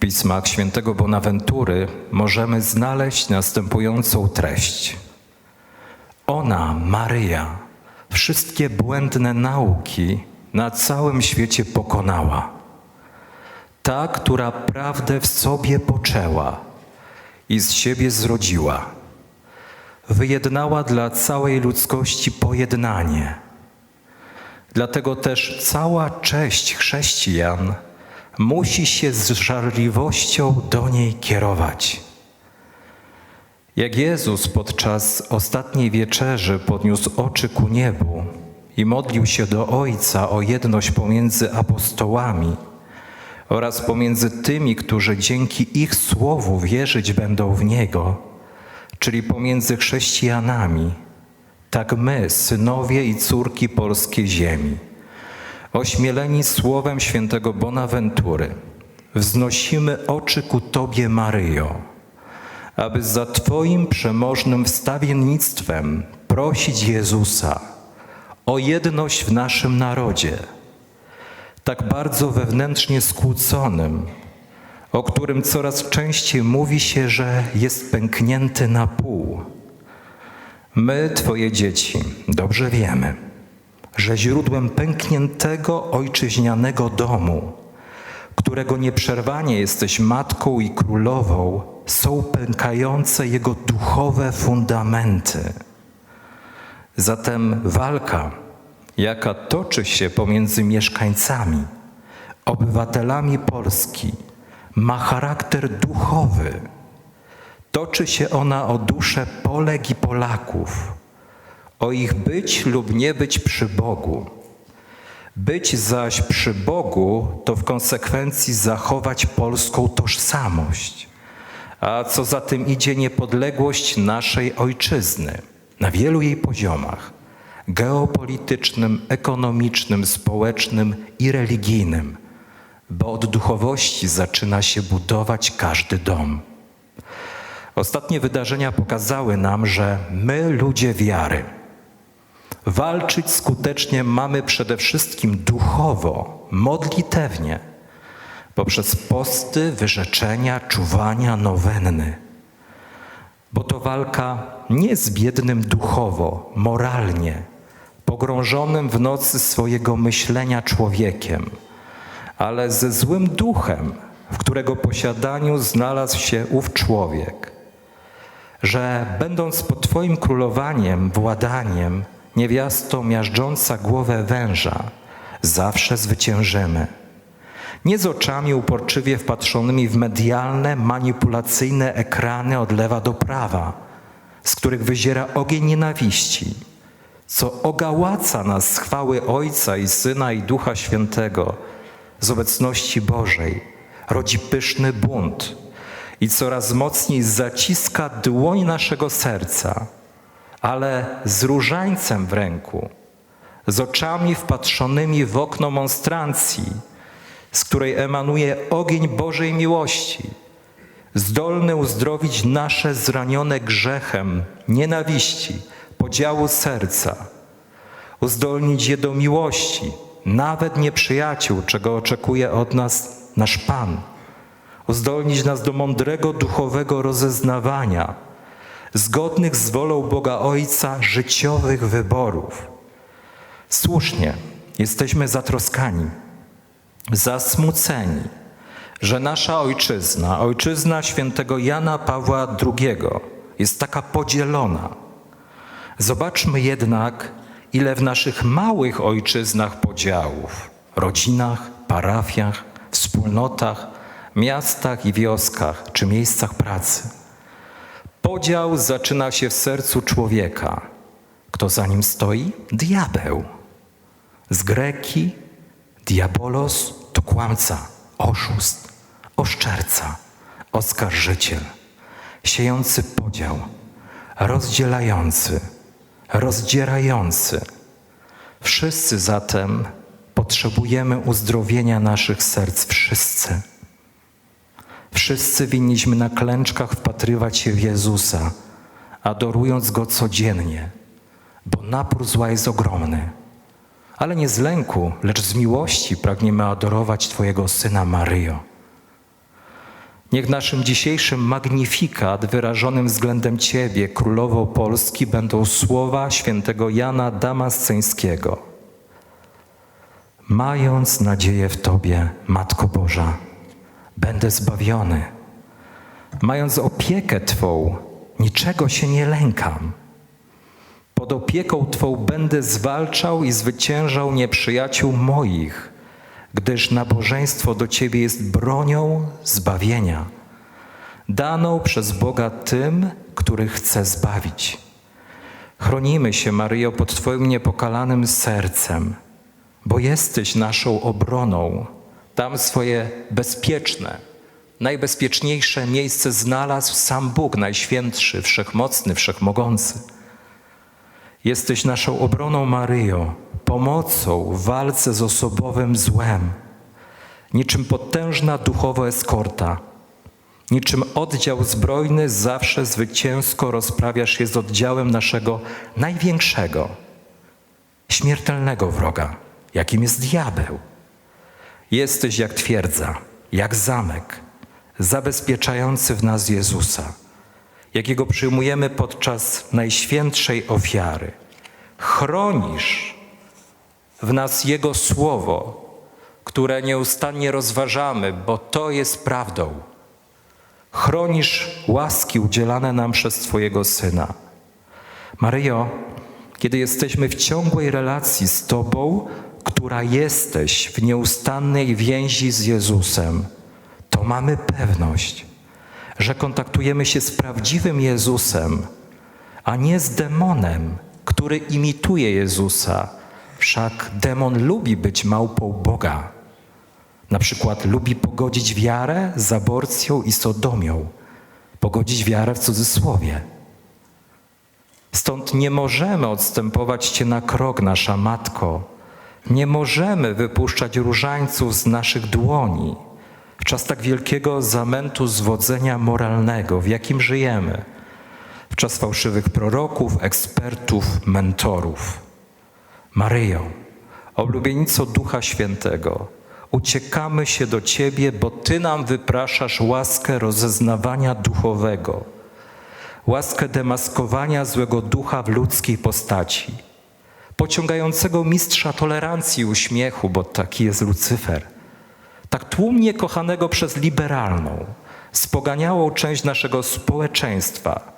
pismach świętego Bonaventury możemy znaleźć następującą treść. Ona, Maryja, wszystkie błędne nauki na całym świecie pokonała. Ta, która prawdę w sobie poczęła i z siebie zrodziła. Wyjednała dla całej ludzkości pojednanie. Dlatego też cała cześć chrześcijan musi się z żarliwością do niej kierować. Jak Jezus podczas ostatniej wieczerzy podniósł oczy ku niebu i modlił się do Ojca o jedność pomiędzy apostołami oraz pomiędzy tymi, którzy dzięki ich słowu wierzyć będą w Niego, czyli pomiędzy chrześcijanami, tak my, synowie i córki polskiej ziemi, ośmieleni słowem świętego Bonaventury, wznosimy oczy ku Tobie, Maryjo, aby za Twoim przemożnym wstawiennictwem prosić Jezusa o jedność w naszym narodzie, tak bardzo wewnętrznie skłóconym, o którym coraz częściej mówi się, że jest pęknięty na pół. My, Twoje dzieci, dobrze wiemy, że źródłem pękniętego ojczyźnianego domu, którego nieprzerwanie jesteś matką i królową, są pękające jego duchowe fundamenty. Zatem walka, jaka toczy się pomiędzy mieszkańcami, obywatelami Polski, ma charakter duchowy. Toczy się ona o duszę Polek i Polaków, o ich być lub nie być przy Bogu. Być zaś przy Bogu to w konsekwencji zachować polską tożsamość, a co za tym idzie niepodległość naszej ojczyzny na wielu jej poziomach geopolitycznym, ekonomicznym, społecznym i religijnym, bo od duchowości zaczyna się budować każdy dom. Ostatnie wydarzenia pokazały nam, że my, ludzie wiary, walczyć skutecznie mamy przede wszystkim duchowo, modlitewnie, poprzez posty, wyrzeczenia, czuwania, nowenny. Bo to walka nie z biednym duchowo, moralnie, pogrążonym w nocy swojego myślenia człowiekiem, ale ze złym duchem, w którego posiadaniu znalazł się ów człowiek. Że będąc pod Twoim królowaniem, władaniem, niewiasto miażdżąca głowę węża, zawsze zwyciężymy. Nie z oczami uporczywie wpatrzonymi w medialne, manipulacyjne ekrany od lewa do prawa, z których wyziera ogień nienawiści, co ogałaca nas z chwały Ojca i Syna i Ducha Świętego, z obecności Bożej, rodzi pyszny bunt i coraz mocniej zaciska dłoń naszego serca, ale z różańcem w ręku, z oczami wpatrzonymi w okno monstrancji, z której emanuje ogień Bożej miłości, zdolny uzdrowić nasze zranione grzechem, nienawiści, podziału serca, uzdolnić je do miłości, nawet nieprzyjaciół, czego oczekuje od nas nasz Pan, uzdolnić nas do mądrego duchowego rozeznawania, zgodnych z wolą Boga Ojca życiowych wyborów. Słusznie jesteśmy zatroskani, zasmuceni, że nasza ojczyzna, ojczyzna świętego Jana Pawła II, jest taka podzielona. Zobaczmy jednak, ile w naszych małych ojczyznach podziałów, rodzinach, parafiach, wspólnotach, miastach i wioskach czy miejscach pracy. Podział zaczyna się w sercu człowieka. Kto za nim stoi? Diabeł. Z greki diabolos to kłamca, oszust, oszczerca, oskarżyciel, siejący podział, rozdzielający, rozdzierający. Wszyscy zatem potrzebujemy uzdrowienia naszych serc, wszyscy. Wszyscy winniśmy na klęczkach wpatrywać się w Jezusa, adorując Go codziennie, bo napór zła jest ogromny. Ale nie z lęku, lecz z miłości pragniemy adorować Twojego Syna Maryjo. Niech naszym dzisiejszym magnifikat wyrażonym względem Ciebie, Królowo Polski, będą słowa świętego Jana Damasceńskiego. Mając nadzieję w Tobie, Matko Boża, będę zbawiony. Mając opiekę Twą, niczego się nie lękam. Pod opieką Twą będę zwalczał i zwyciężał nieprzyjaciół moich, gdyż nabożeństwo do Ciebie jest bronią zbawienia, daną przez Boga tym, których chce zbawić. Chronimy się, Maryjo, pod Twoim niepokalanym sercem, bo jesteś naszą obroną. Tam swoje bezpieczne, najbezpieczniejsze miejsce znalazł sam Bóg, Najświętszy, Wszechmocny, Wszechmogący. Jesteś naszą obroną, Maryjo, pomocą w walce z osobowym złem, niczym potężna duchowa eskorta, niczym oddział zbrojny zawsze zwycięsko rozprawiasz się z oddziałem naszego największego, śmiertelnego wroga, jakim jest diabeł. Jesteś jak twierdza, jak zamek, zabezpieczający w nas Jezusa, jakiego przyjmujemy podczas najświętszej ofiary. Chronisz w nas Jego słowo, które nieustannie rozważamy, bo to jest prawdą. Chronisz łaski udzielane nam przez Twojego Syna. Maryjo, kiedy jesteśmy w ciągłej relacji z Tobą, która jesteś w nieustannej więzi z Jezusem, to mamy pewność, że kontaktujemy się z prawdziwym Jezusem, a nie z demonem, który imituje Jezusa. Wszak demon lubi być małpą Boga. Na przykład lubi pogodzić wiarę z aborcją i sodomią, pogodzić wiarę w cudzysłowie. Stąd nie możemy odstępować Cię na krok, nasza Matko. Nie możemy wypuszczać różańców z naszych dłoni w czas tak wielkiego zamętu zwodzenia moralnego, w jakim żyjemy, w czas fałszywych proroków, ekspertów, mentorów. Maryjo, oblubienico Ducha Świętego, uciekamy się do Ciebie, bo Ty nam wypraszasz łaskę rozeznawania duchowego, łaskę demaskowania złego ducha w ludzkiej postaci, pociągającego mistrza tolerancji uśmiechu, bo taki jest Lucyfer – tak tłumnie kochanego przez liberalną, spoganiałą część naszego społeczeństwa,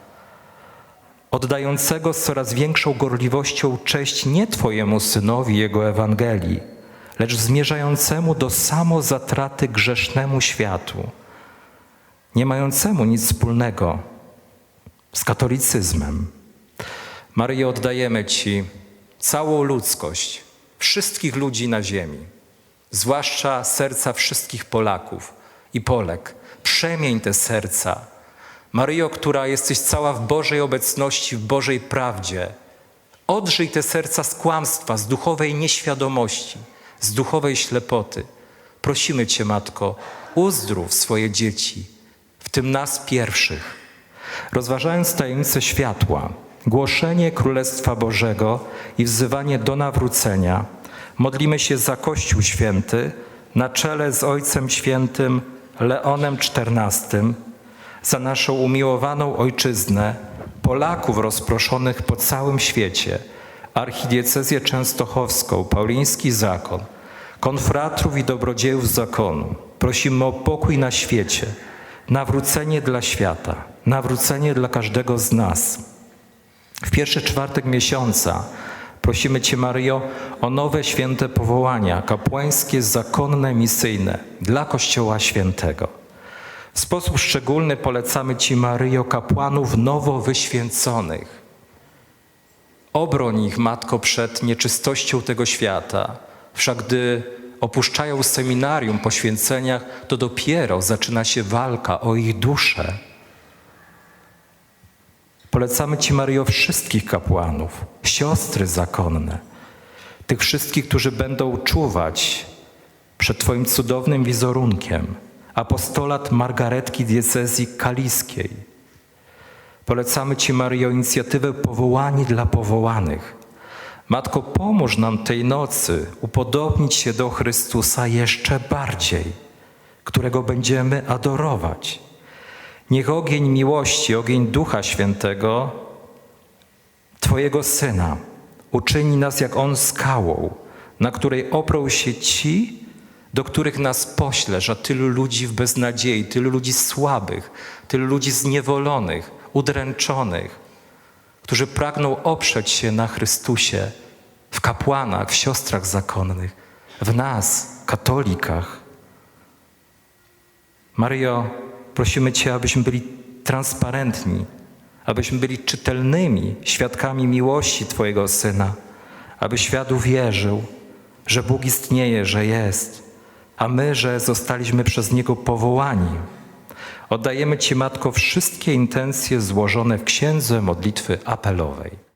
oddającego z coraz większą gorliwością cześć nie Twojemu synowi Jego Ewangelii, lecz zmierzającemu do samozatraty grzesznemu światu, nie mającemu nic wspólnego z katolicyzmem. Maryjo, oddajemy Ci całą ludzkość, wszystkich ludzi na ziemi zwłaszcza serca wszystkich Polaków i Polek. Przemień te serca. Maryjo, która jesteś cała w Bożej obecności, w Bożej prawdzie, odżyj te serca z kłamstwa, z duchowej nieświadomości, z duchowej ślepoty. Prosimy Cię, Matko, uzdrów swoje dzieci, w tym nas pierwszych. Rozważając tajemnicę światła, głoszenie Królestwa Bożego i wzywanie do nawrócenia, Modlimy się za Kościół Święty na czele z Ojcem Świętym Leonem XIV, za naszą umiłowaną ojczyznę, Polaków rozproszonych po całym świecie, archidiecezję częstochowską, pauliński zakon, konfratrów i dobrodziejów zakonu. Prosimy o pokój na świecie, nawrócenie dla świata, nawrócenie dla każdego z nas. W pierwszy czwartek miesiąca Prosimy Cię, Maryjo, o nowe święte powołania, kapłańskie, zakonne, misyjne dla Kościoła Świętego. W sposób szczególny polecamy Ci, Maryjo, kapłanów nowo wyświęconych. Obroń ich, Matko, przed nieczystością tego świata, wszak gdy opuszczają seminarium po święceniach, to dopiero zaczyna się walka o ich duszę. Polecamy Ci, Maryjo, wszystkich kapłanów, siostry zakonne, tych wszystkich, którzy będą czuwać przed Twoim cudownym wizerunkiem, apostolat Margaretki diecezji kaliskiej. Polecamy Ci, Maryjo, inicjatywę Powołani dla Powołanych. Matko, pomóż nam tej nocy upodobnić się do Chrystusa jeszcze bardziej, którego będziemy adorować. Niech ogień miłości, ogień Ducha Świętego, Twojego Syna, uczyni nas jak On skałą, na której oprą się ci, do których nas poślesz, a tylu ludzi w beznadziei, tylu ludzi słabych, tylu ludzi zniewolonych, udręczonych, którzy pragną oprzeć się na Chrystusie, w kapłanach, w siostrach zakonnych, w nas, katolikach. Maryjo, prosimy Cię, abyśmy byli transparentni, abyśmy byli czytelnymi świadkami miłości Twojego Syna, aby świat uwierzył, że Bóg istnieje, że jest, a my, że zostaliśmy przez Niego powołani. Oddajemy Ci, Matko, wszystkie intencje złożone w księdze modlitwy apelowej.